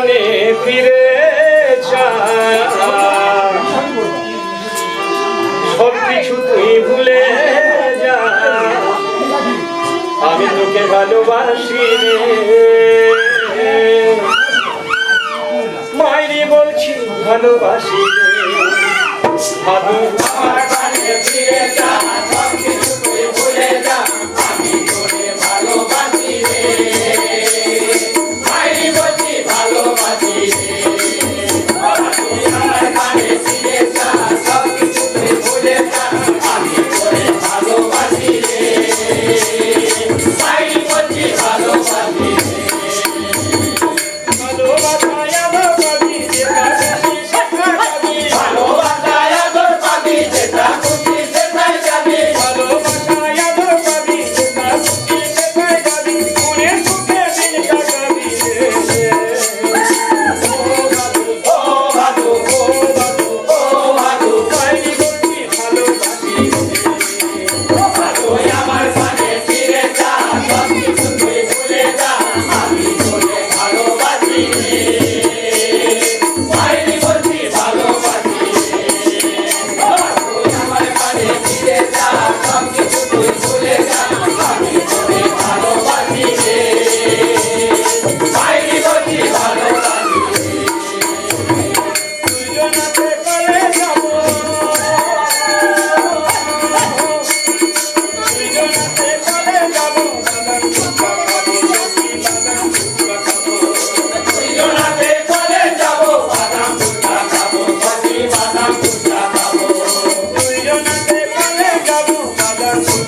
জীবনে ফিরে সব কিছু তুই ভুলে যা। আমি তোকে ভালোবাসি মায়েরই বলছি ভালোবাসি ভালোবাসি ফিরে যা। hearts.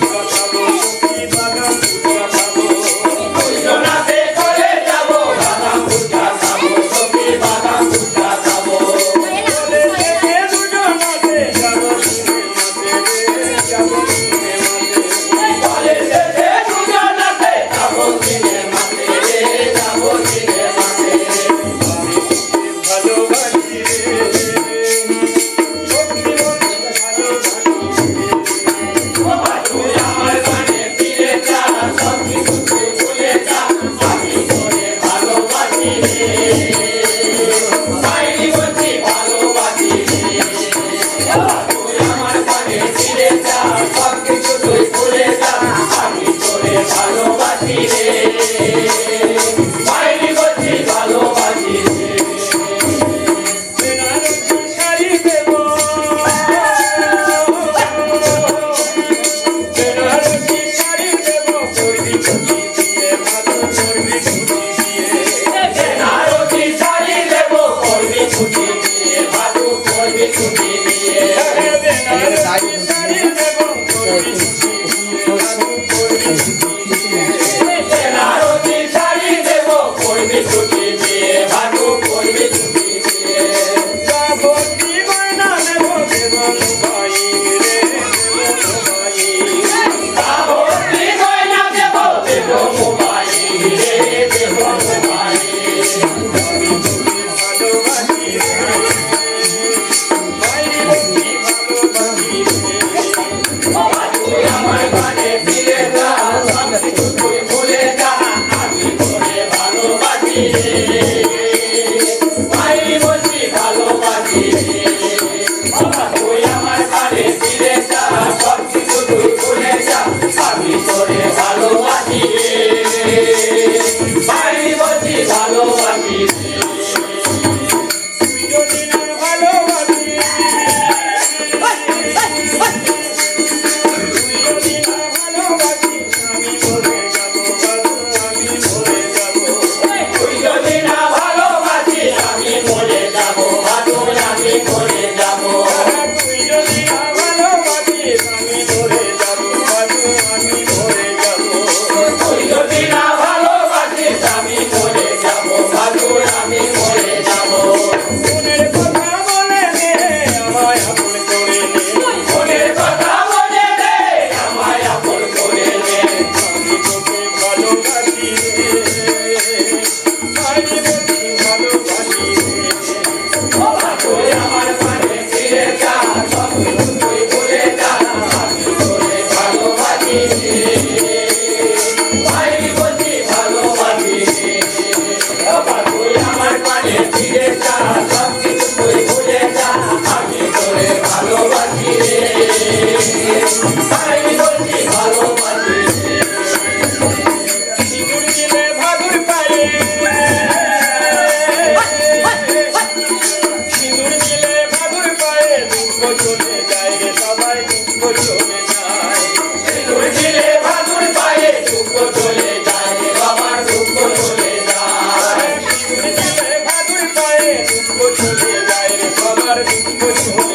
Put your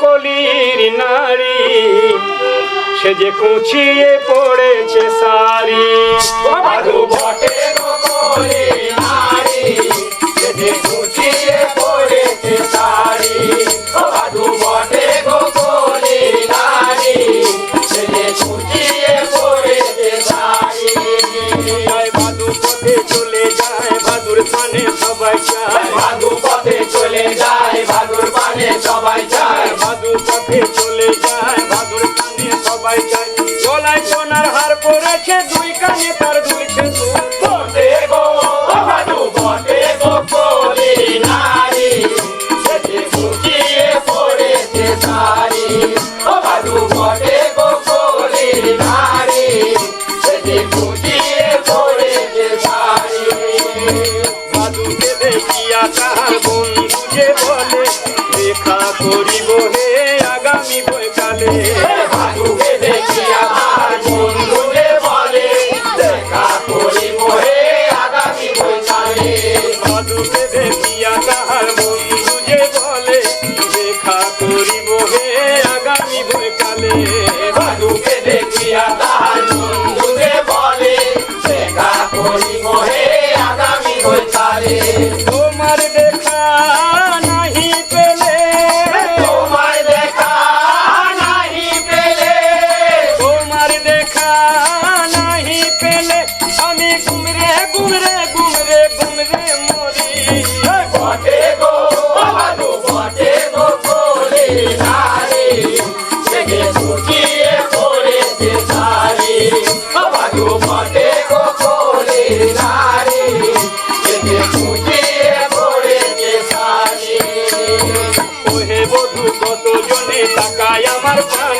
কলির নারী। সে যে কুচিয়ে পড়েছে সারি বটে দুই কানে তার আমার প্রাণ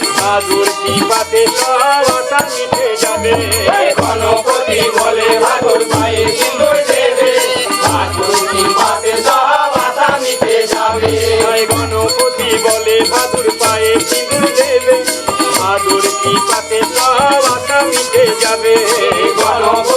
ভাদুরী পাতে সবটা মিটে যাবে। গণপতি বলে ভাদুর পায়ে সিন্দুর দেবে। ভাদুরী পাতে সবটা মিটে যাবে। গণপতি বলে ভাদুর পায়ে সিন্দুর দেবে। ভাদুরী পাতে সবটা মিটে যাবে। গণপতি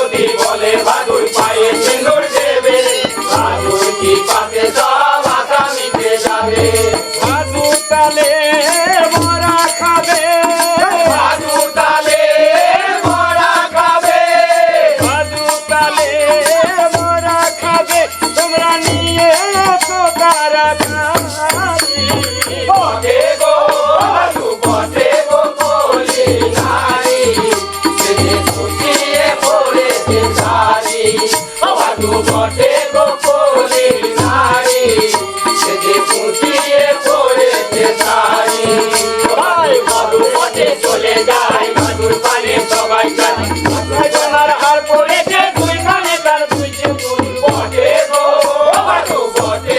vote.